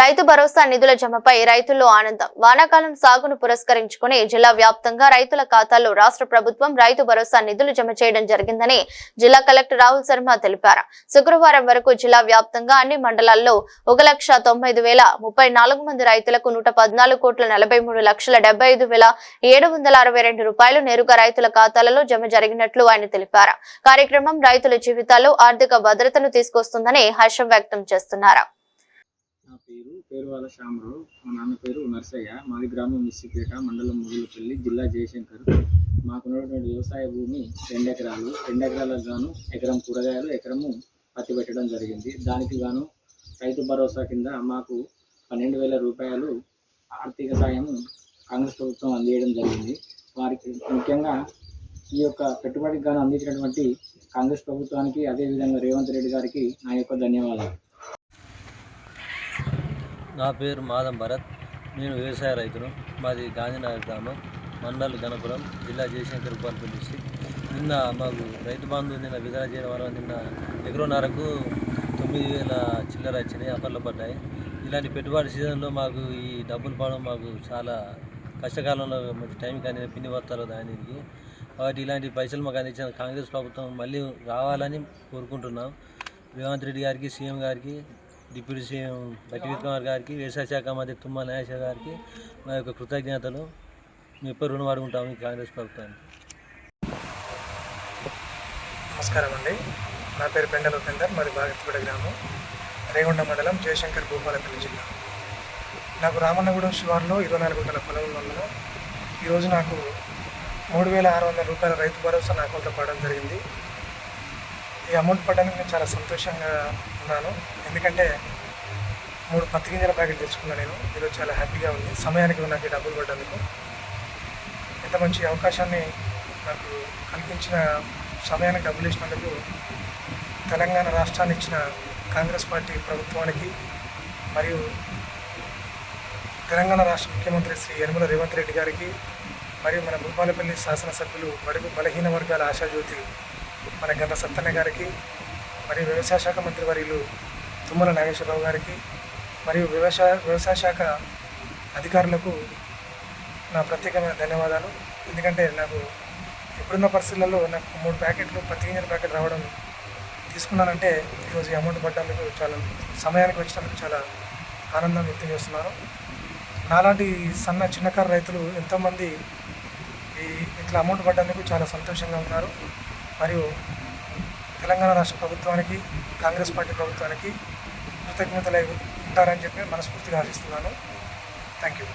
రైతు భరోసా నిధుల జమపై రైతుల్లో ఆనందం. వానాకాలం సాగును పురస్కరించుకుని జిల్లా వ్యాప్తంగా రైతుల ఖాతాల్లో రాష్ట్ర ప్రభుత్వం రైతు భరోసా నిధులు జమ చేయడం జరిగిందని జిల్లా కలెక్టర్ రాహుల్ శర్మ తెలిపారు. శుక్రవారం వరకు జిల్లా వ్యాప్తంగా అన్ని మండలాల్లో ఒక లక్ష తొంభై ఐదు వేల ముప్పై నాలుగు మంది రైతులకు నూట పద్నాలుగు కోట్ల నలభై మూడు లక్షల డెబ్బై ఐదు వేల ఏడు వందల అరవై రెండు రూపాయలు నేరుగా రైతుల ఖాతాలలో జమ జరిగినట్లు ఆయన తెలిపారు. కార్యక్రమం రైతుల జీవితాల్లో ఆర్థిక భద్రతను తీసుకొస్తుందని హర్షం వ్యక్తం చేస్తున్నారు. నా పేరు పేరువాల శ్యామరావు. మా నాన్న పేరు నర్సయ్య. మాది గ్రామం మిస్సిపేట మండలం ముగులపల్లి జిల్లా జయశంకర్. మాకున్నటువంటి వ్యవసాయ భూమి రెండు ఎకరాలు. రెండు ఎకరాలకు గాను ఎకరం కూరగాయలు ఎకరము పత్తి పెట్టడం జరిగింది. దానికి గాను రైతు భరోసా కింద మాకు పన్నెండు వేల రూపాయలు ఆర్థిక సాయం కాంగ్రెస్ ప్రభుత్వం అందించడం జరిగింది. వారికి ముఖ్యంగా ఈ యొక్క పెట్టుబడికి గాను అందించినటువంటి కాంగ్రెస్ ప్రభుత్వానికి అదేవిధంగా రేవంత్ రెడ్డి గారికి నా యొక్క ధన్యవాదాలు. నా పేరు మాదం భరత్. నేను వ్యవసాయ రైతును. మాది గాంధీనగర్ గ్రామం మండల్ గణపురం జిల్లా జయశంకర్ ఉపాల్పల్లి డిస్టిక్. నిన్న మాకు రైతు బంధు నిన్న విధానం చేయడం వల్ల నిన్న ఎకరోన్నరకు తొమ్మిది వేల చిల్లర వచ్చినాయి అప్పర్లు పడ్డాయి. ఇలాంటి పెట్టుబడి సీజన్లో మాకు ఈ డబ్బులు పడడం మాకు చాలా కష్టకాలంలో మాకు టైం కానీ పిండి బత్తాలు దానికి కాబట్టి ఇలాంటి పైసలు మాకు అందించిన కాంగ్రెస్ ప్రభుత్వం మళ్ళీ రావాలని కోరుకుంటున్నాం. రేవంత్ రెడ్డి గారికి సీఎం గారికి డిప్యూటీ సీఎం బట్టి విక్రమార్ గారికి వ్యవసాయ శాఖ మంత్రి తుమ్మల నాగేశ్వర గారికి మా యొక్క కృతజ్ఞతలు. మేము ఎప్పుడు రుణం అడుగుంటాము ఈ కాంగ్రెస్ ప్రభుత్వానికి. నమస్కారం అండి. నా పేరు పెండల ఉపేందర్ మాది బాగత్పేట గ్రామం. రేగొండ మండలం జయశంకర్ భూపాలపల్లి జిల్లా. నాకు రామన్నగూడెం శివార్లో ఇరవై నాలుగు గంటల పొలం వలన ఈరోజు నాకు మూడు వేల ఆరు వందల రూపాయల రైతు భరోసా నా అకౌంట్లో పడడం జరిగింది. ఈ అమౌంట్ పడడానికి నేను చాలా సంతోషంగా ఉన్నాను. ఎందుకంటే మూడు పత్తి గింజల ప్యాకెట్ తెచ్చుకున్నాను నేను. ఈరోజు చాలా హ్యాపీగా ఉంది. సమయానికి నాకు డబ్బులు పడ్డందుకు. ఇంత మంచి అవకాశాన్ని నాకు కల్పించిన సమయానికి డబ్బులు ఇచ్చినందుకు తెలంగాణ రాష్ట్రాన్ని ఇచ్చిన కాంగ్రెస్ పార్టీ ప్రభుత్వానికి మరియు తెలంగాణ రాష్ట్ర ముఖ్యమంత్రి శ్రీ యనమల రేవంత్ రెడ్డి గారికి మరియు మన భూపాలపల్లి శాసనసభ్యులు బడుగు బలహీన వర్గాల ఆశాజ్యోతి మన గంట సత్తన్న గారికి మరియు వ్యవసాయ శాఖ మంత్రి వర్యులు తుమ్మల నాగేశ్వరరావు గారికి మరియు వ్యవసాయ వ్యవసాయ శాఖ అధికారులకు నా ప్రత్యేకమైన ధన్యవాదాలు. ఎందుకంటే నాకు ఇప్పుడున్న పరిస్థితులలో నాకు మూడు ప్యాకెట్లు పత్తి గింజల ప్యాకెట్ రావడం తీసుకున్నానంటే ఈరోజు అమౌంట్ పడ్డందుకు చాలా సమయానికి వచ్చినందుకు చాలా ఆనందం వ్యక్తం చేస్తున్నాను. నాలాంటి సన్న చిన్నకారు రైతులు ఎంతోమంది ఈ ఇట్లా అమౌంట్ పడ్డందుకు చాలా సంతోషంగా ఉన్నారు. మరియు తెలంగాణ రాష్ట్ర ప్రభుత్వానికి కాంగ్రెస్ పార్టీ ప్రభుత్వానికి కృతజ్ఞతలు ఉంటారని చెప్పి మనస్ఫూర్తిగా ఆశిస్తున్నాను. Thank you